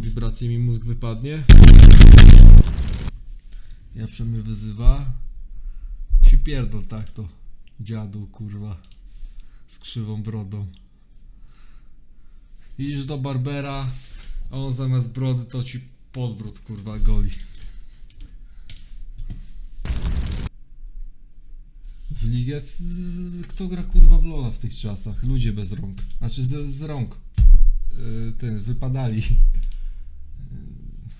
mam wibrację mi mózg wypadnie. Japsze mnie wyzywa. Się pierdol tak to. Dziadu kurwa. Z krzywą brodą. Idziesz do Barbera, a on zamiast brody to ci podbród kurwa goli. W ligę? Kto gra kurwa w Lola w tych czasach? Ludzie bez rąk. Znaczy z, z rąk. Yy, ten, wypadali.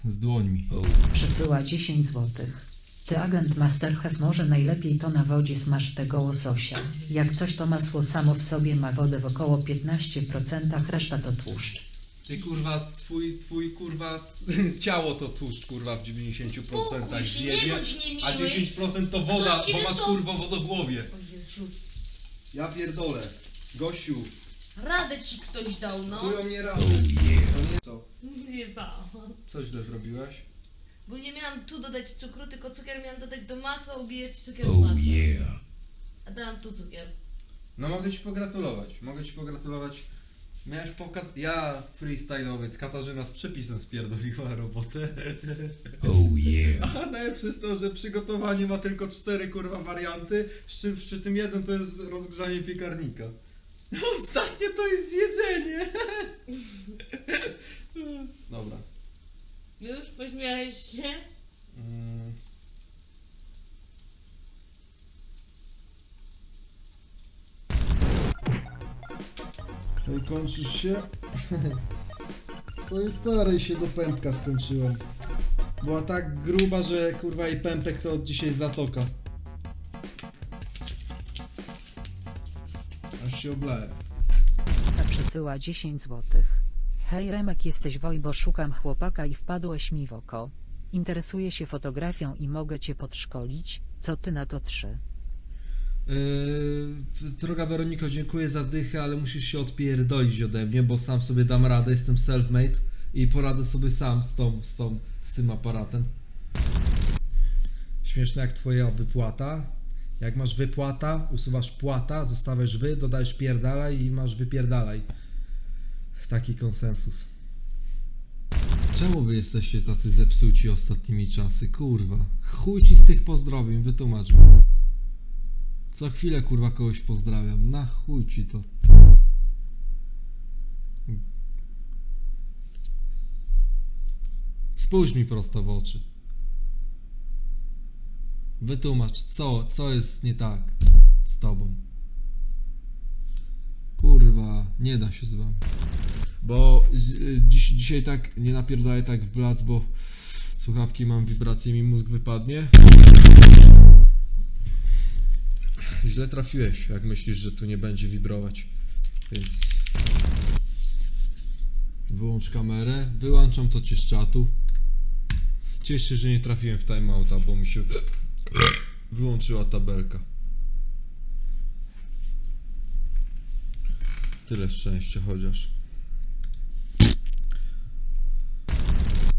Z dłońmi. Przesyła 10 złotych. Ty agent Masterchef może najlepiej to na wodzie smaż tego łososia. Jak coś to masło samo w sobie ma wodę w około 15%, reszta to tłuszcz. Ty kurwa, twój, twój kurwa ciało to tłuszcz kurwa w 90% Spokój się, nie zjebie, bądź niemiły. a 10% to woda, bo masz wysłał- kurwa wodogłowie. O Jezus. Ja pierdolę. Gościu, Radę ci ktoś dał, no. chują mnie. To nie co? Nie ba. Co źle zrobiłeś? Bo nie miałam tu dodać cukru, tylko cukier miałam dodać do masła, ubijać cukier z masłem. A dałam tu cukier. No mogę ci pogratulować, mogę ci pogratulować. Miałeś pokaz... Ja freestyle'owiec, Katarzyna z przepisem spierdoliła robotę. Oh yeah. A najlepsze jest to, że przygotowanie ma tylko cztery kurwa warianty, z czym przy tym jeden to jest rozgrzanie piekarnika. Ostatnie to jest jedzenie. Dobra. Już pośmiałeś się? Mm. Hej, kończysz się? Twojej starej się do pępka skończyłem. Była tak gruba, że kurwa i pępek to od dzisiaj zatoka. Aż się oblałem. Ta przesyła 10 złotych. Hej Remek jesteś woj, bo szukam chłopaka i wpadłeś mi w oko. Interesuję się fotografią i mogę cię podszkolić, co ty na to trzy? Yy, droga Weroniko, dziękuję za dychę, ale musisz się odpierdolić ode mnie, bo sam sobie dam radę, jestem self-made i poradzę sobie sam z tą, z tą, z tym aparatem. Śmieszne jak twoja wypłata. Jak masz wypłata, usuwasz płata, zostawiasz wy, dodajesz pierdalaj i masz wypierdalaj. Taki konsensus. Czemu wy jesteście tacy zepsuci ostatnimi czasy? Kurwa. Chuj ci z tych pozdrowień, wytłumacz mi. Co chwilę kurwa kogoś pozdrawiam. Na chuj ci to. Spójrz mi prosto w oczy. Wytłumacz, co, co jest nie tak z tobą. Kurwa, nie da się z wami. Bo z, y, dziś, dzisiaj tak nie napierdaję tak w blat, bo słuchawki mam wibracje, mi mózg wypadnie. Źle trafiłeś, jak myślisz, że tu nie będzie wibrować. Więc. Wyłącz kamerę. Wyłączam to cię z czatu. Cieszę się, że nie trafiłem w timeouta, bo mi się wyłączyła tabelka. Tyle szczęścia chociaż.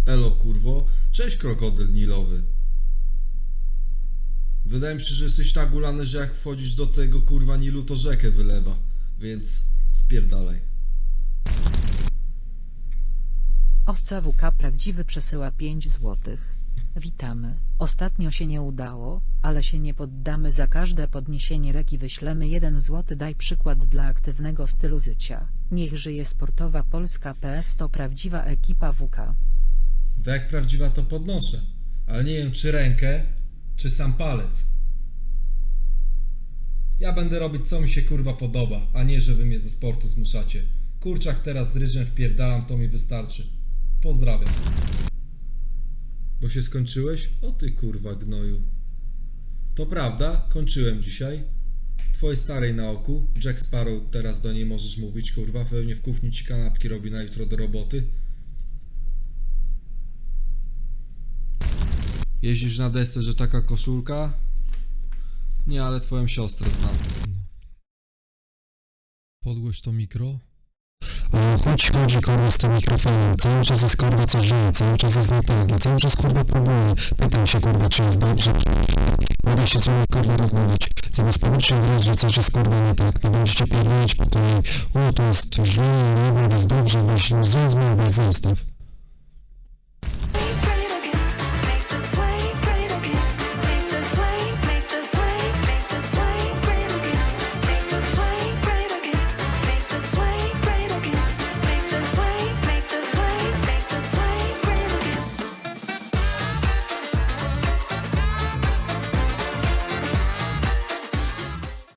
Elo kurwo. Cześć krokodyl nilowy. Wydaje mi się, że jesteś tak ulany, że jak wchodzisz do tego kurwa Nilu, to rzekę wylewa. Więc spierdalaj. Owca WK prawdziwy przesyła 5 złotych. Witamy. Ostatnio się nie udało, ale się nie poddamy za każde podniesienie reki wyślemy 1 złoty daj przykład dla aktywnego stylu życia. Niech żyje sportowa Polska PS to prawdziwa ekipa WK. Tak prawdziwa to podnoszę. Ale nie wiem czy rękę, czy sam palec. Ja będę robić co mi się kurwa podoba, a nie że wy mnie do sportu zmuszacie. Kurczak teraz z ryżem wpierdalam, to mi wystarczy. Pozdrawiam. Bo się skończyłeś? O ty kurwa gnoju. To prawda, kończyłem dzisiaj. Twojej starej na oku. Jack Sparrow, teraz do niej możesz mówić, kurwa. Pewnie w kuchni ci kanapki robi na jutro do roboty. Jeździsz na desce, że taka koszulka? Nie, ale twoją siostrę znam. Podgłoś to mikro? Chuj ci chodzi kurwa z tym mikrofonem. Cały czas jest kurwa coś dzieje, cały czas jest nie tak. Cały czas kurwa próbuję. Pytam się kurwa czy jest dobrze. Da się z wami kurwa rozmawiać. Zamiast powiedzieć od razu, że coś jest kurwa nie tak, to będziecie pierdolić po kolei. O to jest źle, nie jest dobrze, weź no zrozum, weź zostaw.